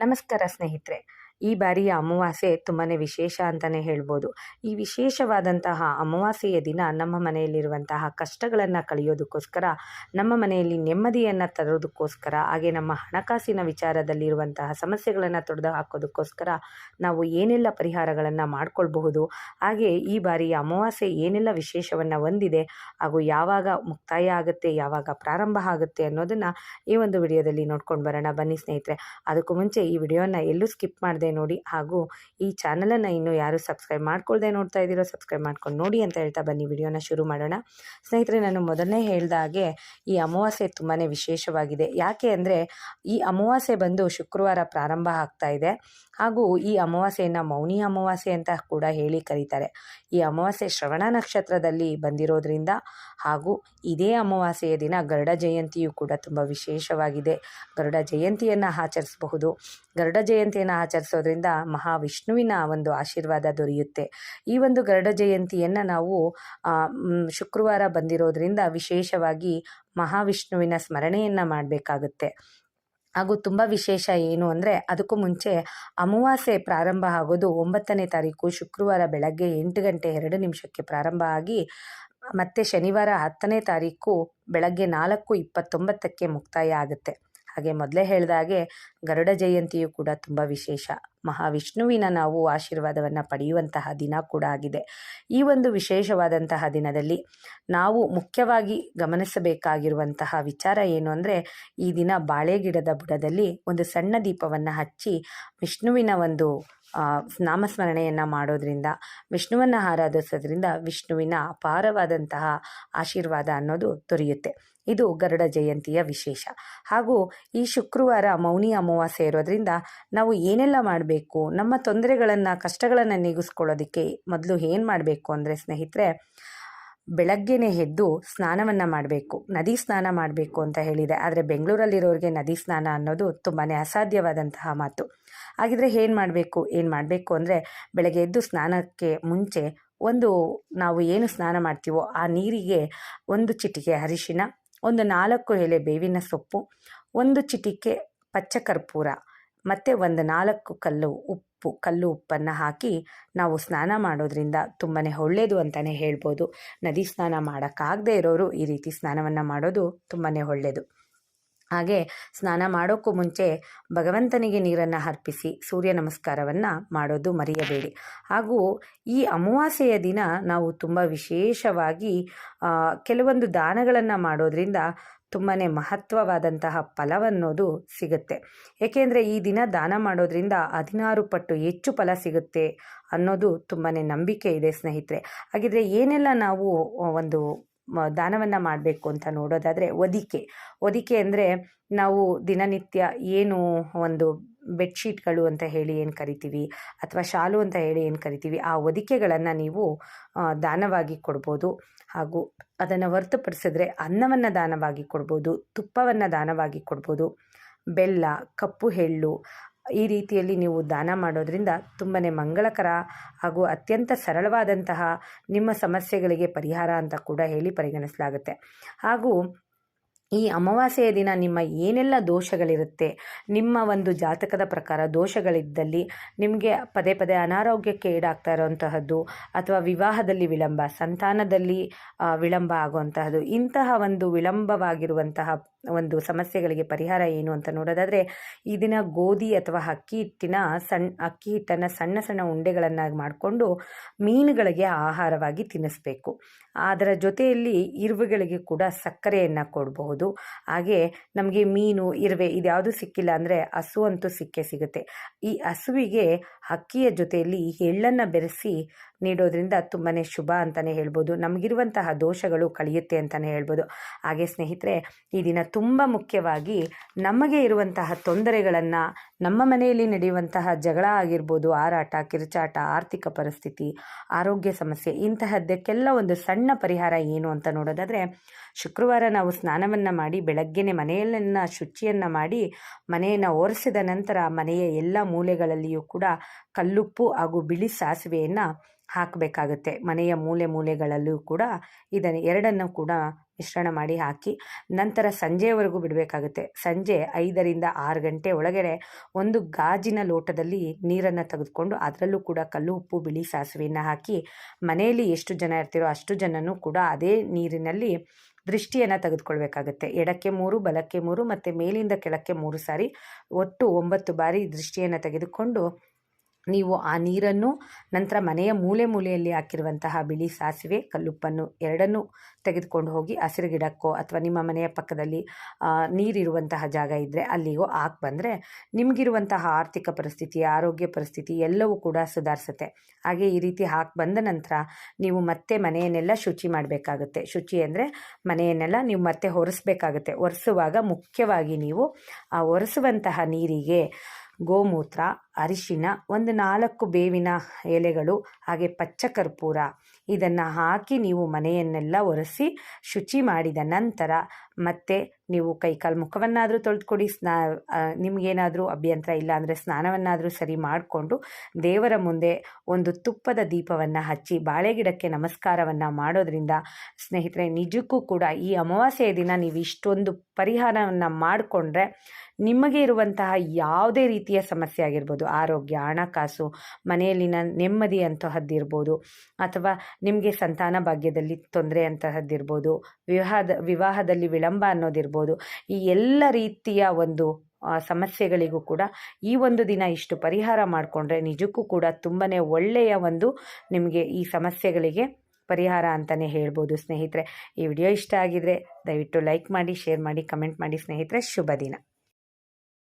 ನಮಸ್ಕಾರ ಸ್ನೇಹಿತರೆ. ಈ ಬಾರಿಯ ಅಮಾವಾಸ್ಯೆ ತುಂಬಾ ವಿಶೇಷ ಅಂತಲೇ ಹೇಳ್ಬೋದು. ಈ ವಿಶೇಷವಾದಂತಹ ಅಮಾವಾಸ್ಯೆಯ ದಿನ ನಮ್ಮ ಮನೆಯಲ್ಲಿರುವಂತಹ ಕಷ್ಟಗಳನ್ನು ಕಳೆಯೋದಕ್ಕೋಸ್ಕರ, ನಮ್ಮ ಮನೆಯಲ್ಲಿ ನೆಮ್ಮದಿಯನ್ನು ತರೋದಕ್ಕೋಸ್ಕರ, ಹಾಗೆ ನಮ್ಮ ಹಣಕಾಸಿನ ವಿಚಾರದಲ್ಲಿರುವಂತಹ ಸಮಸ್ಯೆಗಳನ್ನು ತೊಡೆದು ಹಾಕೋದಕ್ಕೋಸ್ಕರ ನಾವು ಏನೆಲ್ಲ ಪರಿಹಾರಗಳನ್ನು ಮಾಡಿಕೊಳ್ಬಹುದು, ಹಾಗೆ ಈ ಬಾರಿಯ ಅಮಾವಾಸ್ಯೆ ಏನೆಲ್ಲ ವಿಶೇಷವನ್ನು ಹೊಂದಿದೆ, ಹಾಗೂ ಯಾವಾಗ ಮುಕ್ತಾಯ ಆಗುತ್ತೆ, ಯಾವಾಗ ಪ್ರಾರಂಭ ಆಗುತ್ತೆ ಅನ್ನೋದನ್ನು ಈ ಒಂದು ವಿಡಿಯೋದಲ್ಲಿ ನೋಡ್ಕೊಂಡು ಬರೋಣ. ಬನ್ನಿ ಸ್ನೇಹಿತರೆ, ಅದಕ್ಕೂ ಮುಂಚೆ ಈ ವಿಡಿಯೋನ ಎಲ್ಲೂ ಸ್ಕಿಪ್ ಮಾಡದೆ ನೋಡಿ ಹಾಗೂ ಈ ಚಾನಲನ್ನು ಇನ್ನೂ ಯಾರು ಸಬ್ಸ್ಕ್ರೈಬ್ ಮಾಡ್ಕೊಳ್ದೆ ನೋಡ್ತಾ ಇದ್ದೀರೋ ಸಬ್ಸ್ಕ್ರೈಬ್ ಮಾಡ್ಕೊಂಡು ನೋಡಿ ಅಂತ ಹೇಳ್ತಾ ಬನ್ನಿ, ವಿಡಿಯೋನ ಶುರು ಮಾಡೋಣ. ಸ್ನೇಹಿತರೆ, ನಾನು ಮೊದಲನೇ ಹೇಳಿದ ಹಾಗೆ ಈ ಅಮಾವಾಸ್ಯೆ ತುಂಬಾ ವಿಶೇಷವಾಗಿದೆ. ಯಾಕೆ ಅಂದರೆ ಈ ಅಮಾವಾಸ್ಯೆ ಬಂದು ಶುಕ್ರವಾರ ಪ್ರಾರಂಭ ಆಗ್ತಾ ಇದೆ. ಹಾಗೂ ಈ ಅಮಾವಾಸ್ಯೆಯನ್ನು ಮೌನಿ ಅಮಾವಾಸ್ಯೆ ಅಂತ ಕೂಡ ಹೇಳಿ ಕರೀತಾರೆ. ಈ ಅಮಾವಾಸ್ಯೆ ಶ್ರವಣ ನಕ್ಷತ್ರದಲ್ಲಿ ಬಂದಿರೋದ್ರಿಂದ ಹಾಗೂ ಇದೇ ಅಮಾವಾಸ್ಯೆಯ ದಿನ ಗರುಡ ಜಯಂತಿಯು ಕೂಡ ತುಂಬ ವಿಶೇಷವಾಗಿದೆ. ಗರುಡ ಜಯಂತಿಯನ್ನು ಆಚರಿಸಬಹುದು. ಗರುಡ ಜಯಂತಿಯನ್ನು ಆಚರಿಸೋದ್ರಿಂದ ಮಹಾವಿಷ್ಣುವಿನ ಒಂದು ಆಶೀರ್ವಾದ ದೊರೆಯುತ್ತೆ. ಈ ಒಂದು ಗರುಡ ಜಯಂತಿಯನ್ನು ನಾವು ಶುಕ್ರವಾರ ಬಂದಿರೋದ್ರಿಂದ ವಿಶೇಷವಾಗಿ ಮಹಾವಿಷ್ಣುವಿನ ಸ್ಮರಣೆಯನ್ನು ಮಾಡಬೇಕಾಗುತ್ತೆ. ಹಾಗೂ ತುಂಬ ವಿಶೇಷ ಏನು ಅಂದರೆ ಅದಕ್ಕೂ ಮುಂಚೆ ಅಮಾವಾಸ್ಯೆ ಪ್ರಾರಂಭ ಆಗೋದು ಒಂಬತ್ತನೇ ತಾರೀಕು ಶುಕ್ರವಾರ ಬೆಳಗ್ಗೆ ಎಂಟು ಗಂಟೆ ಎರಡು ನಿಮಿಷಕ್ಕೆ ಪ್ರಾರಂಭ ಆಗಿ, ಮತ್ತೆ ಶನಿವಾರ ಹತ್ತನೇ ತಾರೀಕು ಬೆಳಗ್ಗೆ ನಾಲ್ಕು ಇಪ್ಪತ್ತೊಂಬತ್ತಕ್ಕೆ ಮುಕ್ತಾಯ ಆಗುತ್ತೆ. ಹಾಗೆ ಮೊದಲೇ ಹೇಳಿದಾಗೆ ಗರುಡ ಜಯಂತಿಯು ಕೂಡ ತುಂಬ ವಿಶೇಷ. ಮಹಾವಿಷ್ಣುವಿನ ನಾವು ಆಶೀರ್ವಾದವನ್ನು ಪಡೆಯುವಂತಹ ದಿನ ಕೂಡ ಆಗಿದೆ. ಈ ಒಂದು ವಿಶೇಷವಾದಂತಹ ದಿನದಲ್ಲಿ ನಾವು ಮುಖ್ಯವಾಗಿ ಗಮನಿಸಬೇಕಾಗಿರುವಂತಹ ವಿಚಾರ ಏನು ಅಂದರೆ, ಈ ದಿನ ಬಾಳೆ ಗಿಡದ ಬುಡದಲ್ಲಿ ಒಂದು ಸಣ್ಣ ದೀಪವನ್ನು ಹಚ್ಚಿ ವಿಷ್ಣುವಿನ ಒಂದು ನಾಮಸ್ಮರಣೆಯನ್ನು ಮಾಡೋದ್ರಿಂದ, ವಿಷ್ಣುವನ್ನು ಆರಾಧಿಸೋದ್ರಿಂದ ವಿಷ್ಣುವಿನ ಅಪಾರವಾದಂತಹ ಆಶೀರ್ವಾದ ಅನ್ನೋದು ದೊರೆಯುತ್ತೆ. ಇದು ಗರುಡ ಜಯಂತಿಯ ವಿಶೇಷ. ಹಾಗೂ ಈ ಶುಕ್ರವಾರ ಮೌನಿ ಅಮಾವಾಸ್ಯೆ ಇರೋದ್ರಿಂದ ನಾವು ಏನೆಲ್ಲ ಮಾಡಬೇಕು ನಮ್ಮ ತೊಂದರೆಗಳನ್ನು, ಕಷ್ಟಗಳನ್ನು ನೀಗಿಸ್ಕೊಳ್ಳೋದಕ್ಕೆ ಮೊದಲು ಏನು ಮಾಡಬೇಕು ಅಂದರೆ ಸ್ನೇಹಿತರೆ, ಬೆಳಗ್ಗೆನೆ ಎದ್ದು ಸ್ನಾನವನ್ನು ಮಾಡಬೇಕು. ನದಿ ಸ್ನಾನ ಮಾಡಬೇಕು ಅಂತ ಹೇಳಿದೆ. ಆದರೆ ಬೆಂಗಳೂರಲ್ಲಿರೋರಿಗೆ ನದಿ ಸ್ನಾನ ಅನ್ನೋದು ತುಂಬಾ ಅಸಾಧ್ಯವಾದಂತಹ ಮಾತು. ಹಾಗಿದ್ರೆ ಏನು ಮಾಡಬೇಕು? ಏನು ಮಾಡಬೇಕು ಅಂದರೆ ಬೆಳಗ್ಗೆ ಎದ್ದು ಸ್ನಾನಕ್ಕೆ ಮುಂಚೆ ಒಂದು ನಾವು ಏನು ಸ್ನಾನ ಮಾಡ್ತೀವೋ ಆ ನೀರಿಗೆ ಒಂದು ಚಿಟಿಕೆ ಅರಿಶಿನ, ಒಂದು ನಾಲ್ಕು ಎಲೆ ಬೇವಿನ ಸೊಪ್ಪು, ಒಂದು ಚಿಟಿಕೆ ಪಚ್ಚ ಕರ್ಪೂರ ಮತ್ತು ಒಂದು ನಾಲ್ಕು ಕಲ್ಲು ಉಪ್ಪು, ಕಲ್ಲು ಉಪ್ಪನ್ನು ಹಾಕಿ ನಾವು ಸ್ನಾನ ಮಾಡೋದ್ರಿಂದ ತುಂಬಾ ಒಳ್ಳೆಯದು ಅಂತಲೇ ಹೇಳ್ಬೋದು. ನದಿ ಸ್ನಾನ ಮಾಡೋಕ್ಕಾಗದೇ ಇರೋರು ಈ ರೀತಿ ಸ್ನಾನವನ್ನು ಮಾಡೋದು ತುಂಬಾ ಒಳ್ಳೆಯದು ಹಾಗೆ ಸ್ನಾನ ಮಾಡೋಕ್ಕೂ ಮುಂಚೆ ಭಗವಂತನಿಗೆ ನೀರನ್ನು ಅರ್ಪಿಸಿ ಸೂರ್ಯ ನಮಸ್ಕಾರವನ್ನು ಮಾಡೋದು ಮರೆಯಬೇಡಿ. ಹಾಗೂ ಈ ಅಮಾವಾಸ್ಯೆಯ ದಿನ ನಾವು ತುಂಬ ವಿಶೇಷವಾಗಿ ಕೆಲವೊಂದು ದಾನಗಳನ್ನು ಮಾಡೋದ್ರಿಂದ ತುಂಬಾ ಮಹತ್ವವಾದಂತಹ ಫಲವನ್ನೋದು ಸಿಗುತ್ತೆ. ಏಕೆಂದರೆ ಈ ದಿನ ದಾನ ಮಾಡೋದ್ರಿಂದ ಹದಿನಾರು ಪಟ್ಟು ಹೆಚ್ಚು ಫಲ ಸಿಗುತ್ತೆ ಅನ್ನೋದು ತುಂಬಾ ನಂಬಿಕೆ ಇದೆ ಸ್ನೇಹಿತರೆ. ಹಾಗಿದ್ರೆ ಏನೆಲ್ಲ ನಾವು ಒಂದು ದಾನವನ್ನು ಮಾಡಬೇಕು ಅಂತ ನೋಡೋದಾದರೆ ಒದಿಕೆ ಒದಿಕೆ ಅಂದರೆ ನಾವು ದಿನನಿತ್ಯ ಏನು ಒಂದು ಬೆಡ್ಶೀಟ್ಗಳು ಅಂತ ಹೇಳಿ ಏನು ಕರಿತೀವಿ ಅಥವಾ ಶಾಲು ಅಂತ ಹೇಳಿ ಏನು ಕರಿತೀವಿ, ಆ ಹೊದಿಕೆಗಳನ್ನು ನೀವು ದಾನವಾಗಿ ಕೊಡ್ಬೋದು. ಹಾಗೂ ಅದನ್ನು ಹೊರ್ತುಪಡಿಸಿದ್ರೆ ಅನ್ನವನ್ನು ದಾನವಾಗಿ ಕೊಡ್ಬೋದು, ತುಪ್ಪವನ್ನು ದಾನವಾಗಿ ಕೊಡ್ಬೋದು, ಬೆಲ್ಲ, ಕಪ್ಪು ಎಳ್ಳು ಈ ರೀತಿಯಲ್ಲಿ ನೀವು ದಾನ ಮಾಡೋದ್ರಿಂದ ತುಂಬಾ ಮಂಗಳಕರ ಹಾಗೂ ಅತ್ಯಂತ ಸರಳವಾದಂತಹ ನಿಮ್ಮ ಸಮಸ್ಯೆಗಳಿಗೆ ಪರಿಹಾರ ಅಂತ ಕೂಡ ಹೇಳಿ ಪರಿಗಣಿಸಲಾಗುತ್ತೆ. ಹಾಗೂ ಈ ಅಮಾವಾಸ್ಯೆಯ ದಿನ ನಿಮ್ಮ ಏನೆಲ್ಲ ದೋಷಗಳಿರುತ್ತೆ? ನಿಮ್ಮ ಒಂದು ಜಾತಕದ ಪ್ರಕಾರ ದೋಷಗಳಿದ್ದಲ್ಲಿ ನಿಮಗೆ ಪದೇ ಪದೇ ಅನಾರೋಗ್ಯಕ್ಕೆ ಈಡಾಗ್ತಾ ಇರುವಂತಹದ್ದು ಅಥವಾ ವಿವಾಹದಲ್ಲಿ ವಿಳಂಬ, ಸಂತಾನದಲ್ಲಿ ವಿಳಂಬ ಆಗುವಂತಹದ್ದು ಇಂತಹ ಒಂದು ವಿಳಂಬವಾಗಿರುವಂತಹ ಒಂದು ಸಮಸ್ಯೆಗಳಿಗೆ ಪರಿಹಾರ ಏನು ಅಂತ ನೋಡೋದಾದರೆ ದಿನ ಗೋಧಿ ಅಥವಾ ಅಕ್ಕಿ ಹಿಟ್ಟಿನ ಸಣ್ಣ ಅಕ್ಕಿ ಹಿಟ್ಟನ್ನು ಸಣ್ಣ ಸಣ್ಣ ಉಂಡೆಗಳನ್ನಾಗಿ ಮಾಡಿಕೊಂಡು ಮೀನುಗಳಿಗೆ ಆಹಾರವಾಗಿ ತಿನ್ನಿಸ್ಬೇಕು ಅದರ ಜೊತೆಯಲ್ಲಿ ಇರುವೆಗಳಿಗೆ ಕೂಡ ಸಕ್ಕರೆಯನ್ನು ಕೊಡಬಹುದು. ಹಾಗೆ ನಮಗೆ ಮೀನು, ಇರುವೆ ಇದ್ಯಾವುದು ಸಿಕ್ಕಿಲ್ಲ ಅಂದರೆ ಹಸು ಅಂತೂ ಸಿಕ್ಕೇ ಸಿಗುತ್ತೆ. ಈ ಹಸುವಿಗೆ ಅಕ್ಕಿಯ ಜೊತೆಯಲ್ಲಿ ಎಳ್ಳನ್ನು ಬೆರೆಸಿ ನೀಡೋದ್ರಿಂದ ತುಂಬಾ ಶುಭ ಅಂತಲೇ ಹೇಳ್ಬೋದು. ನಮಗಿರುವಂತಹ ದೋಷಗಳು ಕಳೆಯುತ್ತೆ ಅಂತಲೇ ಹೇಳ್ಬೋದು. ಹಾಗೆ ಸ್ನೇಹಿತರೆ, ಈ ದಿನ ತುಂಬ ಮುಖ್ಯವಾಗಿ ನಮಗೆ ಇರುವಂತಹ ತೊಂದರೆಗಳನ್ನು ನಮ್ಮ ಮನೆಯಲ್ಲಿ ನಡೆಯುವಂತಹ ಜಗಳ ಆಗಿರ್ಬೋದು ಹಾರಾಟ ಕಿರುಚಾಟ, ಆರ್ಥಿಕ ಪರಿಸ್ಥಿತಿ, ಆರೋಗ್ಯ ಸಮಸ್ಯೆ ಇಂತಹದ್ದಕ್ಕೆಲ್ಲ ಒಂದು ಸಣ್ಣ ಪರಿಹಾರ ಏನು ಅಂತ ನೋಡೋದಾದರೆ, ಶುಕ್ರವಾರ ನಾವು ಸ್ನಾನವನ್ನು ಮಾಡಿ ಬೆಳಗ್ಗೆನೆ ಮನೆಯಲ್ಲನ್ನು ಶುಚಿಯನ್ನು ಮಾಡಿ ಮನೆಯನ್ನು ಒರೆಸಿದ ನಂತರ ಮನೆಯ ಎಲ್ಲ ಮೂಲೆಗಳಲ್ಲಿಯೂ ಕೂಡ ಕಲ್ಲುಪ್ಪು ಹಾಗೂ ಬಿಳಿ ಸಾಸಿವೆಯನ್ನು ಹಾಕಬೇಕಾಗುತ್ತೆ. ಮನೆಯ ಮೂಲೆ ಮೂಲೆಗಳಲ್ಲೂ ಕೂಡ ಇದನ್ನು ಎರಡನ್ನು ಕೂಡ ಮಿಶ್ರಣ ಮಾಡಿ ಹಾಕಿ ನಂತರ ಸಂಜೆಯವರೆಗೂ ಬಿಡಬೇಕಾಗುತ್ತೆ. ಸಂಜೆ ಐದರಿಂದ ಆರು ಗಂಟೆ ಒಳಗಡೆ ಒಂದು ಗಾಜಿನ ಲೋಟದಲ್ಲಿ ನೀರನ್ನು ತೆಗೆದುಕೊಂಡು ಅದರಲ್ಲೂ ಕೂಡ ಕಲ್ಲು ಉಪ್ಪು ಬಿಳಿ ಸಾಸಿವೆಯನ್ನು ಹಾಕಿ ಮನೆಯಲ್ಲಿ ಎಷ್ಟು ಜನ ಇರ್ತೀರೋ ಅಷ್ಟು ಜನನೂ ಕೂಡ ಅದೇ ನೀರಿನಲ್ಲಿ ದೃಷ್ಟಿಯನ್ನು ತೆಗೆದುಕೊಳ್ಬೇಕಾಗುತ್ತೆ. ಎಡಕ್ಕೆ ಮೂರು, ಬಲಕ್ಕೆ ಮೂರು ಮತ್ತು ಮೇಲಿಂದ ಕೆಳಕ್ಕೆ ಮೂರು ಸಾರಿ ಒಟ್ಟು ಒಂಬತ್ತು ಬಾರಿ ದೃಷ್ಟಿಯನ್ನು ತೆಗೆದುಕೊಂಡು ನೀವು ಆ ನೀರನ್ನು ನಂತರ ಮನೆಯ ಮೂಲೆ ಮೂಲೆಯಲ್ಲಿ ಹಾಕಿರುವಂತಹ ಬಿಳಿ ಸಾಸಿವೆ, ಕಲ್ಲುಪ್ಪನ್ನು ಎರಡನ್ನೂ ತೆಗೆದುಕೊಂಡು ಹೋಗಿ ಹಸಿರು ಗಿಡಕ್ಕೋ ಅಥವಾ ನಿಮ್ಮ ಮನೆಯ ಪಕ್ಕದಲ್ಲಿ ನೀರಿರುವಂತಹ ಜಾಗ ಇದ್ದರೆ ಅಲ್ಲಿಗೋ ಹಾಕಿ ಬಂದರೆ ನಿಮಗಿರುವಂತಹ ಆರ್ಥಿಕ ಪರಿಸ್ಥಿತಿ, ಆರೋಗ್ಯ ಪರಿಸ್ಥಿತಿ ಎಲ್ಲವೂ ಕೂಡ ಸುಧಾರಿಸುತ್ತೆ. ಹಾಗೆ ಈ ರೀತಿ ಹಾಕಿ ಬಂದ ನಂತರ ನೀವು ಮತ್ತೆ ಮನೆಯನ್ನೆಲ್ಲ ಶುಚಿ ಮಾಡಬೇಕಾಗುತ್ತೆ. ಶುಚಿ ಅಂದರೆ ಮನೆಯನ್ನೆಲ್ಲ ನೀವು ಮತ್ತೆ ಹೊರಿಸ್ಬೇಕಾಗುತ್ತೆ ಒರೆಸುವಾಗ ಮುಖ್ಯವಾಗಿ ನೀವು ಆ ಒರೆಸುವಂತಹ ನೀರಿಗೆ ಗೋಮೂತ್ರ ಅರಿಶಿನ, ಒಂದು ನಾಲ್ಕು ಬೇವಿನ ಎಲೆಗಳು, ಹಾಗೆ ಪಚ್ಚ ಕರ್ಪೂರ. ಇದನ್ನು ಹಾಕಿ ನೀವು ಮನೆಯನ್ನೆಲ್ಲ ಒರೆಸಿ ಶುಚಿ ಮಾಡಿದ ನಂತರ ಮತ್ತೆ ನೀವು ಕೈಕಾಲು ಮುಖವನ್ನಾದರೂ ತೊಳೆದುಕೊಡಿ, ಸ್ನಾ ನಿಮಗೇನಾದರೂ ಅಭ್ಯಂತರ ಇಲ್ಲ ಅಂದರೆ ಸ್ನಾನವನ್ನಾದರೂ ಸರಿ ಮಾಡಿಕೊಂಡು ದೇವರ ಮುಂದೆ ಒಂದು ತುಪ್ಪದ ದೀಪವನ್ನು ಹಚ್ಚಿ ಬಾಳೆಗಿಡಕ್ಕೆ ನಮಸ್ಕಾರವನ್ನು ಮಾಡೋದ್ರಿಂದ ಸ್ನೇಹಿತರೆ ನಿಜಕ್ಕೂ ಕೂಡ ಈ ಅಮಾವಾಸ್ಯೆಯ ದಿನ ನೀವು ಇಷ್ಟೊಂದು ಪರಿಹಾರವನ್ನು ಮಾಡಿಕೊಂಡ್ರೆ ನಿಮಗೆ ಇರುವಂತಹ ಯಾವುದೇ ರೀತಿಯ ಸಮಸ್ಯೆ ಆಗಿರ್ಬೋದು. ಆರೋಗ್ಯ, ಹಣಕಾಸು, ಮನೆಯಲ್ಲಿನ ನೆಮ್ಮದಿ ಅಂತಹದ್ದಿರ್ಬೋದು ಅಥವಾ ನಿಮಗೆ ಸಂತಾನ ಭಾಗ್ಯದಲ್ಲಿ ತೊಂದರೆ ಅಂತಹದ್ದಿರ್ಬೋದು ವಿವಾಹದ, ವಿವಾಹದಲ್ಲಿ ವಿಳಂಬ ಅನ್ನೋದಿರ್ಬೋದು ಈ ಎಲ್ಲ ರೀತಿಯ ಒಂದು ಸಮಸ್ಯೆಗಳಿಗೂ ಕೂಡ ಈ ಒಂದು ದಿನ ಇಷ್ಟು ಪರಿಹಾರ ಮಾಡಿಕೊಂಡ್ರೆ ನಿಜಕ್ಕೂ ಕೂಡ ತುಂಬಾ ಒಳ್ಳೆಯ ಒಂದು ನಿಮಗೆ ಈ ಸಮಸ್ಯೆಗಳಿಗೆ ಪರಿಹಾರ ಅಂತಲೇ ಹೇಳ್ಬೋದು ಸ್ನೇಹಿತರೆ. ಈ ವಿಡಿಯೋ ಇಷ್ಟ ಆಗಿದರೆ ದಯವಿಟ್ಟು ಲೈಕ್ ಮಾಡಿ, ಶೇರ್ ಮಾಡಿ, ಕಮೆಂಟ್ ಮಾಡಿ ಸ್ನೇಹಿತರೆ. ಶುಭ ದಿನ.